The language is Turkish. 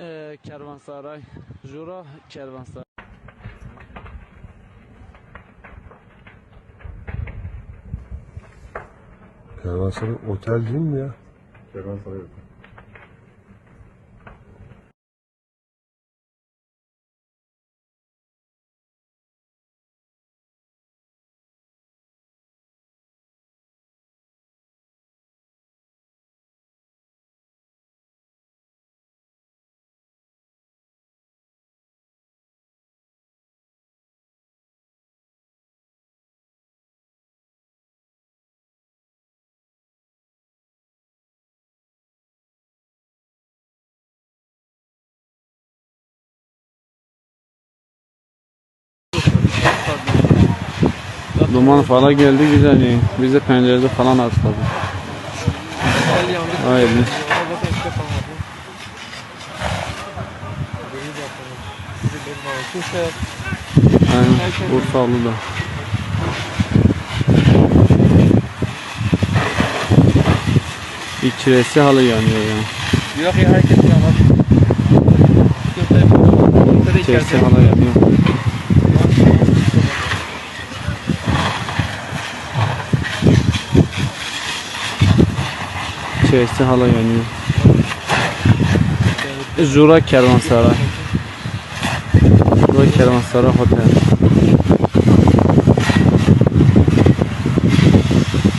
Ee, Kervansaray. Jura Kervansaray. Kervansaray otel değil mi ya? Kervansaray yok. Duman falan geldi güzel yani. Biz de pencerede falan atladık. Aynen. Aynen. Urfalı da. İçerisi halı yanıyor ya. Yok ya herkes yanar. İçerisi halı yanıyor. İçerisi hala yanıyor. Jura Kervansaray. Jura Kervansaray Hotel.